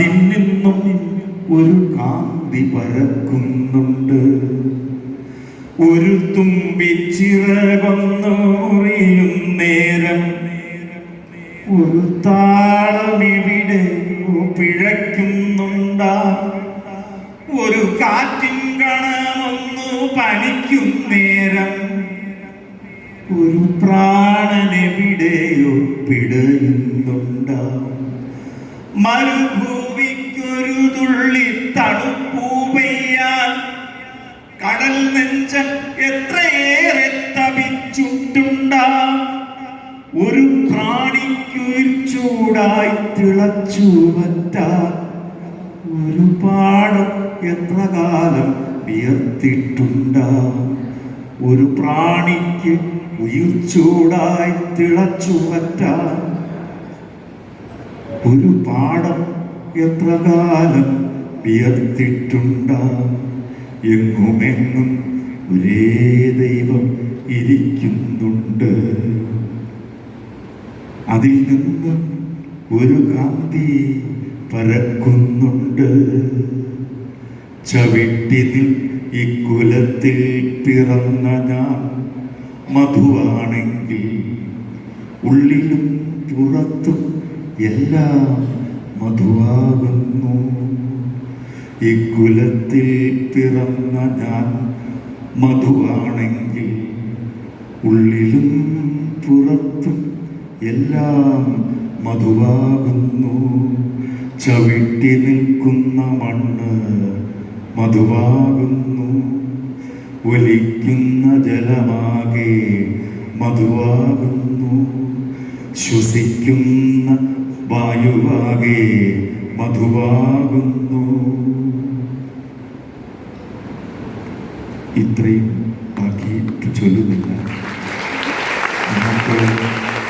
അതിൽ നിന്നും ഒരു കാന്തി പരക്കുന്നുണ്ട് ഒരു തുമ്പി മുറിയും നേരം. ഒരു താളമിവിടെ പിഴയ്ക്കുന്നുണ്ടാ. ഒരു കാറ്റിൻ കണമൊന്നു പണിക്കും നേരം. ഒരു പ്രാണനെവിടെയോ പിടയുന്നുണ്ടാവും മരുഭൂമിക്കൊരു തുള്ളി തണുപ്പൂ പെയ്യാൻ കടൽ നെഞ്ചം എത്രയേറെ തപിച്ചുണ്ടാം ഒരു പ്രാണിക്കൊരു ചൂടായി തിളച്ചു വറ്റാൻ ഒരു പാടം എത്ര കാലം വിയർത്തിട്ടുണ്ടാം. ഒരു പ്രാണിക്ക് ഉയർച്ചൂടായി തിളച്ചു വറ്റാൻ ഒരു പാടം എത്ര കാലം വിയർത്തിട്ടുണ്ടാം എങ്ങുമെങ്ങും ഒരേ ദൈവം ഇരിക്കുന്നുണ്ട്. അതിൽ നിന്നും ഒരു കാന്തി പരക്കുന്നുണ്ട് ചവിട്ടി ഇക്കുലത്തിൽ പിറന്ന ഞാൻ മധുവാണെങ്കിൽ ഉള്ളിലും പുറത്തും എല്ലാം മധുവാകുന്നു. ഇക്കുലത്തിൽ പിറന്ന ഞാൻ മധുവാണെങ്കിൽ ഉള്ളിലും പുറത്തും എല്ലാം മധുവാകുന്നു. ചവിട്ടി നിൽക്കുന്ന മണ്ണ് മധുവാകുന്നു. ഒലിക്കുന്ന ജലമാകെ മധുവാകുന്നു. ശ്വസിക്കുന്ന വായുവാകെ മധുവാകുന്നു. ഇത്രയും ബാക്കി ചൊല്ലുന്നില്ല.